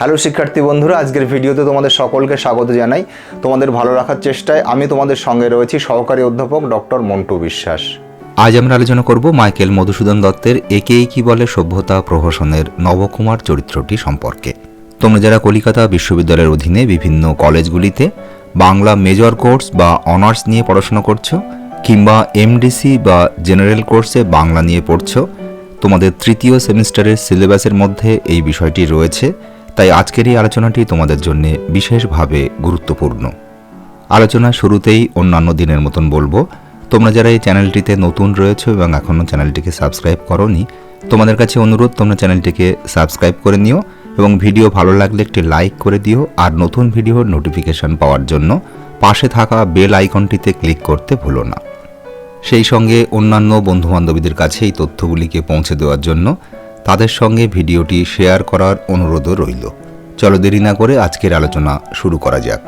Hello শিক্ষার্থী বন্ধুরা, আজকের ভিডিওতে তোমাদের সকলকে স্বাগত জানাই। তোমাদের ভালো রাখার চেষ্টায় আমি তোমাদের সঙ্গে রয়েছি সহকারী অধ্যাপক ডক্টর মন্টু বিশ্বাস। আজ আমরা আলোচনা করব মাইকেল মধুসূদন দত্তের একেই কি বলে সভ্যতা প্রহসনের নবকুমার চরিত্রটি সম্পর্কে। তোমরা যারা কলিকাতা বিশ্ববিদ্যালয়ের অধীনে বিভিন্ন কলেজগুলিতে বাংলা মেজর কোর্স বা অনার্স নিয়ে পড়াশোনা করছ, কিংবা এমডিসি বা জেনারেল কোর্সে বাংলা নিয়ে পড়ছো, তোমাদের তৃতীয় সেমিস্টারের সিলেবাসের মধ্যে এই বিষয়টি রয়েছে। তাই আজকের এই আলোচনাটি তোমাদের জন্য বিশেষভাবে গুরুত্বপূর্ণ। আলোচনা শুরুতেই অন্যান্য দিনের মতন বলব, তোমরা যারা এই চ্যানেলটিতে নতুন রয়েছে এবং এখনও চ্যানেলটিকে সাবস্ক্রাইব করনি, তোমাদের কাছে অনুরোধ, তোমরা চ্যানেলটিকে সাবস্ক্রাইব করে নিও এবং ভিডিও ভালো লাগলে একটি লাইক করে দিও আর নতুন ভিডিওর নোটিফিকেশন পাওয়ার জন্য পাশে থাকা বেল আইকনটিতে ক্লিক করতে ভুলো না। সেই সঙ্গে অন্যান্য বন্ধুবান্ধবীদের কাছে এই তথ্যগুলিকে পৌঁছে দেওয়ার জন্য তাদের সঙ্গে ভিডিওটি শেয়ার করার অনুরোধও রইল। চলো দেরি না করে আজকের আলোচনা শুরু করা যাক।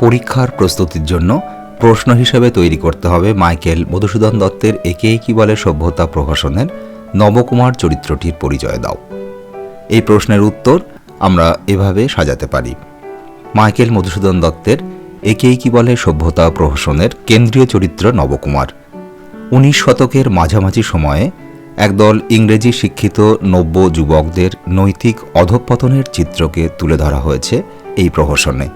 পরীক্ষার প্রস্তুতির জন্য প্রশ্ন হিসেবে তৈরি করতে হবে মাইকেল মধুসূদন দত্তের একেই কি বলে সভ্যতা প্রহসনের নবকুমার চরিত্রটির পরিচয় দাও। এই প্রশ্নের উত্তর আমরা এভাবে সাজাতে পারি। মাইকেল মধুসূদন দত্তের একেই কি বলে সভ্যতা প্রহসনের কেন্দ্রীয় চরিত্র নবকুমার। উনিশ শতকের মাঝামাঝি সময়ে একদল ইংরেজি শিক্ষিত নব্য যুবকদের নৈতিক অধঃপতনের চিত্রকে তুলে ধরা হয়েছে এই প্রহসনে।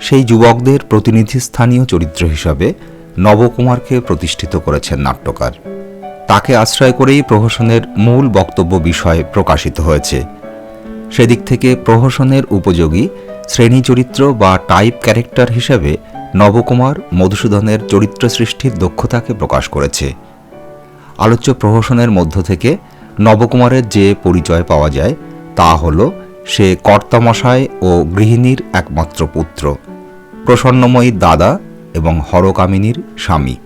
সেই যুবকদের প্রতিনিধি স্থানীয় চরিত্র হিসাবে নবকুমারকে প্রতিষ্ঠিত করেছেন নাট্যকার। তাকে আশ্রয় করেই প্রহসনের মূল বক্তব্য বিষয় প্রকাশিত হয়েছে। সেদিক থেকে প্রহসনের উপযোগী শ্রেণি চরিত্র বা টাইপ ক্যারেক্টার হিসেবে নবকুমার মধুসূদনের চরিত্র সৃষ্টির দক্ষতাকে প্রকাশ করেছে। আলোচ্য প্রহসনের মধ্য থেকে নবকুমারের যে পরিচয় পাওয়া যায়, তা হল সে কর্তামশায় ও গৃহিণীর একমাত্র পুত্র প্রসন্নময়ীর দাদা এবং হরকামিনীর স্বামী।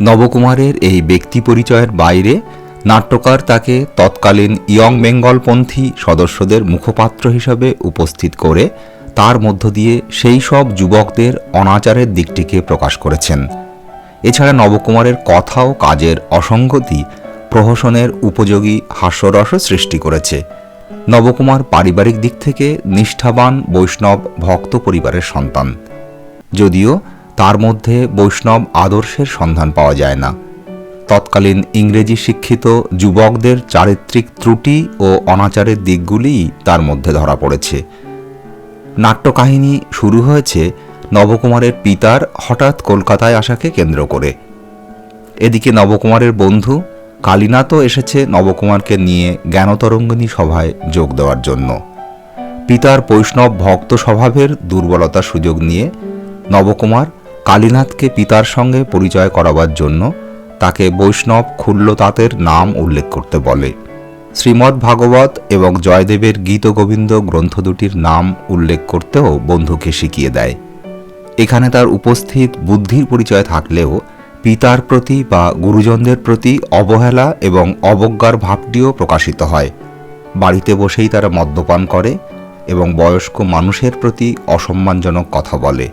নবকুমারের এই ব্যক্তি পরিচয়ের বাইরে নাট্যকার তাকে তৎকালীন ইয়ং বেঙ্গলপন্থী সদস্যদের মুখপাত্র হিসাবে উপস্থিত করে তার মধ্য দিয়ে সেই সব যুবকদের অনাচারের দিকটিকে প্রকাশ করেছেন। এছাড়া নবকুমারের কথা ও কাজের অসঙ্গতি প্রহসনের উপযোগী হাস্যরসও সৃষ্টি করেছে। নবকুমার পারিবারিক দিক থেকে নিষ্ঠাবান বৈষ্ণব ভক্ত পরিবারের সন্তান। যদিও তার মধ্যে বৈষ্ণব আদর্শের সন্ধান পাওয়া যায় না। তৎকালীন ইংরেজি শিক্ষিত যুবকদের চারিত্রিক ত্রুটি ও অনাচারের দিকগুলিই তার মধ্যে ধরা পড়েছে। নাট্যকাহিনী শুরু হয়েছে নবকুমারের পিতার হঠাৎ কলকাতায় আসাকে কেন্দ্র করে। এদিকে নবকুমারের বন্ধু কালীনাথও এসেছে নবকুমারকে নিয়ে জ্ঞানতরঙ্গিনী সভায় যোগ দেওয়ার জন্য। পিতার বৈষ্ণব ভক্ত স্বভাবের দুর্বলতার সুযোগ নিয়ে নবকুমার কালীনাথকে পিতার সঙ্গে পরিচয় করাবার জন্য তাকে বৈষ্ণব খুল্লতাতের নাম উল্লেখ করতে বলে। শ্রীমদ্ ভাগবত এবং জয়দেবের গীতগোবিন্দ গ্রন্থ দুটির নাম উল্লেখ করতেও বন্ধুকে শিখিয়ে দেয়। এখানে তার উপস্থিত বুদ্ধির পরিচয় থাকলেও পিতার প্রতি বা গুরুজনদের প্রতি অবহেলা এবং অবজ্ঞার ভাবটিও প্রকাশিত হয়। বাড়িতে বসেই তারা মদ্যপান করে এবং বয়স্ক মানুষের প্রতি অসম্মানজনক কথা বলে।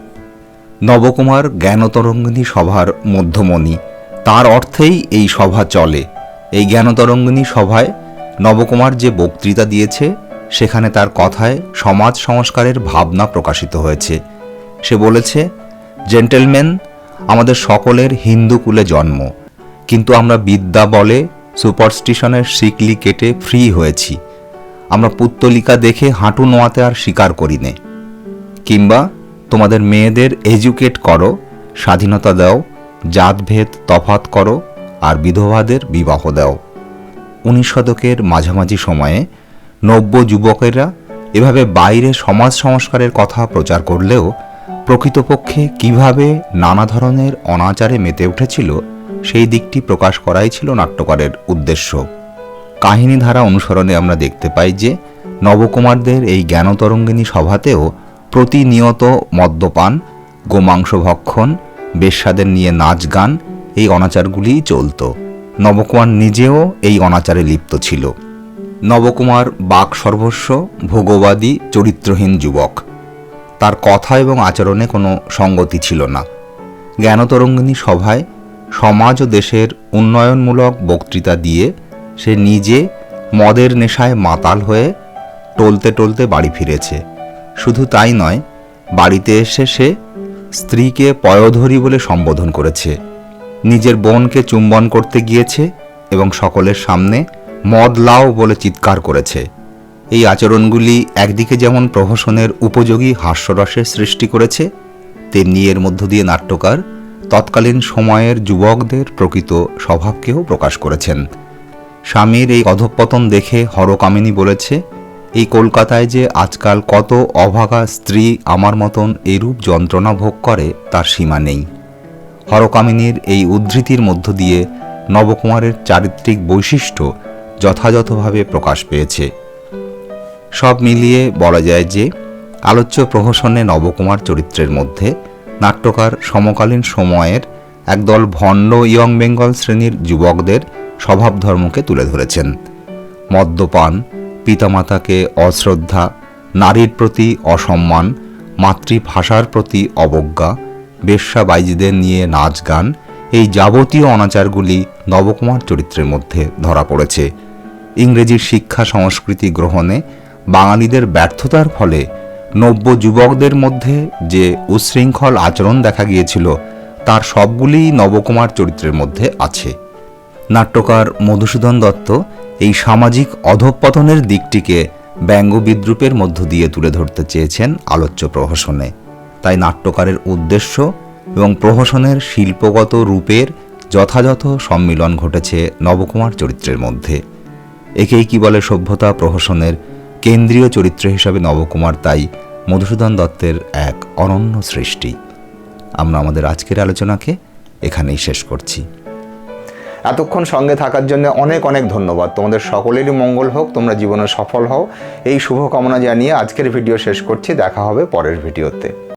নবকুমার জ্ঞানতরঙ্গিনী সভার মধ্যমণি। তার অর্থেই এই সভা চলে। এই জ্ঞানতরঙ্গিনী সভায় নবকুমার যে বক্তৃতা দিয়েছে, সেখানে তার কথায় সমাজ সংস্কারের ভাবনা প্রকাশিত হয়েছে। সে বলেছে, জেন্টেলম্যান, আমাদের সকলের হিন্দু কুলে জন্ম। কিন্তু আমরা বিদ্যা বলে সুপারস্টিশনের শিকলি কেটে ফ্রি হয়েছি। আমরা পুত্তলিকা দেখে হাঁটু নোয়াতে আর স্বীকার করি নে কিংবা তোমাদের মেয়েদের এজুকেট করো, স্বাধীনতা দাও, জাতভেদ তফাত করো আর বিধবাদের বিবাহ দাও। উনিশ শতকের মাঝামাঝি সময়ে নব্য যুবকেরা এভাবে বাইরে সমাজ সংস্কারের কথা প্রচার করলেও প্রকৃতপক্ষে কীভাবে নানা ধরনের অনাচারে মেতে উঠেছিল, সেই দিকটি প্রকাশ করাই ছিল নাট্যকারের উদ্দেশ্য। কাহিনী ধারা অনুসরণে আমরা দেখতে পাই যে, নবকুমারদের এই জ্ঞানতরঙ্গিনী সভাতেও প্রতিনিয়ত মদ্যপান, গোমাংস ভক্ষণ, বেশ্যাদের নিয়ে নাচ গান, এই অনাচারগুলিই চলত। নবকুমার নিজেও এই অনাচারে লিপ্ত ছিল। নবকুমার বাক সর্বস্ব, ভোগবাদী, চরিত্রহীন যুবক। তার কথা এবং আচরণে কোনো সঙ্গতি ছিল না। জ্ঞানতরঙ্গিনী সভায় সমাজ ও দেশের উন্নয়নমূলক বক্তৃতা দিয়ে সে নিজে মদের নেশায় মাতাল হয়ে টলতে টলতে বাড়ি ফিরেছে। শুধু তাই নয়, বাড়িতে এসে সে স্ত্রীকে পয়োধরি বলে সম্বোধন করেছে। নিজের বোনকে চুম্বন করতে গিয়েছে এবং সকলের সামনে মদ লাও বলে চিৎকার করেছে। এই আচরণগুলি একদিকে যেমন প্রহসনের উপযোগী হাস্যরসের সৃষ্টি করেছে, তেমনি এর মধ্য দিয়ে নাট্যকার তৎকালীন সময়ের যুবকদের প্রকৃত স্বভাবকেও প্রকাশ করেছেন। স্বামীর এই অধঃপতন দেখে হরকামিনী বলেছে, এই কলকাতায় যে আজকাল কত অভাগা স্ত্রী আমার মতন এরূপ যন্ত্রণা ভোগ করে, তার সীমা নেই। হরকামিনীর এই উদ্ধৃতির মধ্য দিয়ে নবকুমারের চারিত্রিক বৈশিষ্ট্য যথাযথভাবে প্রকাশ পেয়েছে। সব মিলিয়ে বলা যায় যে আলোচ্য প্রহসনে নবকুমার চরিত্রের মধ্যে নাট্যকার সমকালীন সময়ের একদল ভণ্ড ইয়ং বেঙ্গল শ্রেণির যুবকদের স্বভাবধর্মকে তুলে ধরেছেন। মদ্যপান, পিতামাতাকে অশ্রদ্ধা, নারীর প্রতি অসম্মান, মাতৃভাষার প্রতি অবজ্ঞা, বেশ্যা বাইজিদের নিয়ে নাচ গান, এই যাবতীয় অনাচারগুলি নবকুমার চরিত্রের মধ্যে ধরা পড়েছে। ইংরেজির শিক্ষা সংস্কৃতি গ্রহণে বাঙালিদের ব্যর্থতার ফলে নব্য যুবকদের মধ্যে যে উচ্ছৃঙ্খল আচরণ দেখা গিয়েছিল, তার সবগুলিই নবকুমার চরিত্রের মধ্যে আছে। নাট্যকার মধুসূদন দত্ত এই সামাজিক অধঃপতনের দিকটিকে ব্যঙ্গ বিদ্রুপের মধ্য দিয়ে তুলে ধরতে চেয়েছেন আলোচ্য প্রহসনে। তাই নাট্যকারের উদ্দেশ্য এবং প্রহসনের শিল্পগত রূপের যথাযথ সম্মিলন ঘটেছে নবকুমার চরিত্রের মধ্যে। একেই কি বলে সভ্যতা প্রহসনের কেন্দ্রীয় চরিত্র হিসাবে নবকুমার তাই মধুসূদন দত্তের এক অনন্য সৃষ্টি। আমরা আমাদের আজকের আলোচনাকে এখানেই শেষ করছি। এতক্ষণ সঙ্গে থাকার জন্য অনেক অনেক ধন্যবাদ। তোমাদের সকলেরই মঙ্গল হোক, তোমরা জীবনে সফল হও। এই শুভকামনা জানিয়ে আজকের ভিডিও শেষ করছি। দেখা হবে পরের ভিডিওতে।